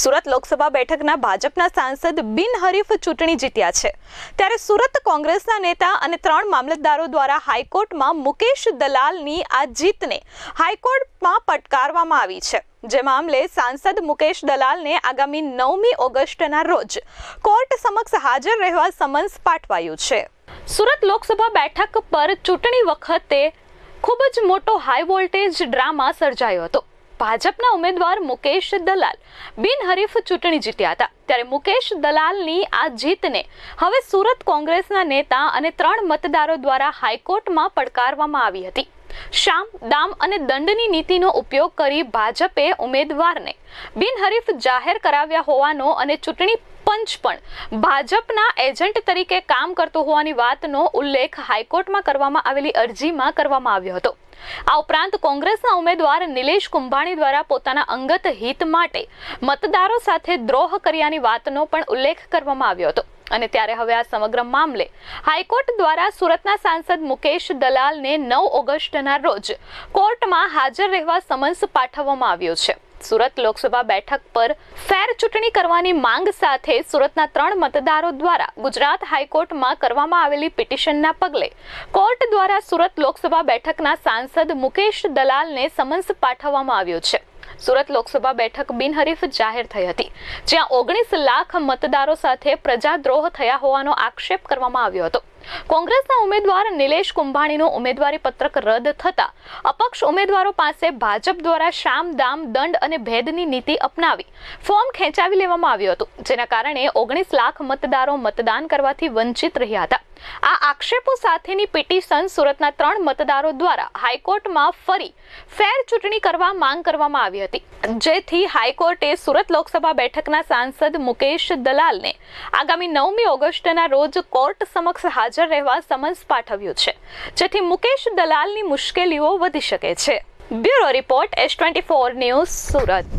સુરત લોકસભા બેઠકના ભાજપના સાંસદ બિનહરીફ ચૂંટણી જીત્યા છે. ત્યારે સુરત કોંગ્રેસના નેતા અને ત્રણ મામલતદારો દ્વારા હાઈકોર્ટમાં મુકેશ દલાલની આ જીતને હાઈકોર્ટમાં પટકારવામાં આવી છે. જે મામલે સાંસદ મુકેશ દલાલને આગામી નવમી ઓગસ્ટના રોજ કોર્ટ સમક્ષ હાજર રહેવા સમન્સ પાઠવાયું છે. સુરત લોકસભા બેઠક પર ચૂંટણી વખતે ખૂબ જ મોટો હાઈ વોલ્ટેજ ડ્રામા સર્જાયો હતો. ભાજપના ઉમેદવાર મુકેશ દલાલ બિનહરીફ ચૂંટણી જીત્યા હતા. ત્યારે મુકેશ દલાલની આ જીતને હવે સુરત કોંગ્રેસના નેતા અને ત્રણ મતદારો દ્વારા હાઈકોર્ટમાં પડકારવામાં આવી હતી. શામ, દામ અને દંડની નીતિનો ઉપયોગ કરી ભાજપે ઉમેદવારને બિનહરીફ જાહેર કરાવ્યા હોવાનો અને ચૂંટણી પંચ પણ ભાજપના એજન્ટ તરીકે કામ કરતો હોવાની વાતનો ઉલ્લેખ હાઈકોર્ટમાં કરવામાં આવેલી અરજીમાં કરવામાં આવ્યો હતો. આ ઉપરાંત કોંગ્રેસના ઉમેદવાર નિલેશ કુંભાણી દ્વારા પોતાના અંગત હિત માટે મતદારો સાથે દ્રોહ કર્યાની વાતનો પણ ઉલ્લેખ કરવામાં આવ્યો હતો. અને ત્યારે હવે આ સમગ્ર મામલે હાઈકોર્ટ દ્વારા સુરતના સાંસદ મુકેશ દલાલને નવ ઓગસ્ટના રોજ કોર્ટમાં હાજર રહેવા સમન્સ પાઠવવામાં આવ્યો છે. સુરત લોકસભા બેઠક પર ફેર ચૂંટણી કરવાની માંગ સાથે સુરતના ત્રણ મતદારો દ્વારા ગુજરાત હાઈકોર્ટમાં કરવામાં આવેલી પિટિશનના પગલે કોર્ટ દ્વારા સુરત લોકસભા બેઠકના સાંસદ મુકેશ દલાલને સમન્સ પાઠવવામાં આવ્યો છે. સુરત લોકસભા બેઠક બિનહરીફ જાહેર થઈ હતી, જ્યાં ઓગણીસ લાખ મતદારો સાથે પ્રજાદ્રોહ થયા હોવાનો આક્ષેપ કરવામાં આવ્યો હતો. કોંગ્રેસના ઉમેદવાર નિલેશ કુંભાણીનું ઉમેદવારી પત્રક રદ થતા અપક્ષ ઉમેદવારો પાસે ભાજપ દ્વારા શામ, દામ, દંડ અને ભેદની નીતિ અપનાવી ફોર્મ ખેંચાવી લેવામાં આવ્યું હતું, જેના કારણે ઓગણીસ લાખ મતદારો મતદાન કરવાથી વંચિત રહ્યા હતા. આ આક્ષેપો સાથેની પિટિશન સુરતના ત્રણ મતદારો દ્વારા હાઈકોર્ટમાં ફરી ફેર ચૂંટણી કરવા માંગ કરવામાં આવી હતી. જેથી હાઈકોર્ટે સુરત લોકસભા બેઠકના સાંસદ મુકેશ દલાલને આગામી નવમી ઓગસ્ટના રોજ કોર્ટ સમક્ષ હાજર રહેવા સમન્સ પાઠવ્યું છે. જેથી મુકેશ દલાલની મુશ્કેલીઓ વધી શકે છે. Bureau report S twenty four news Surat.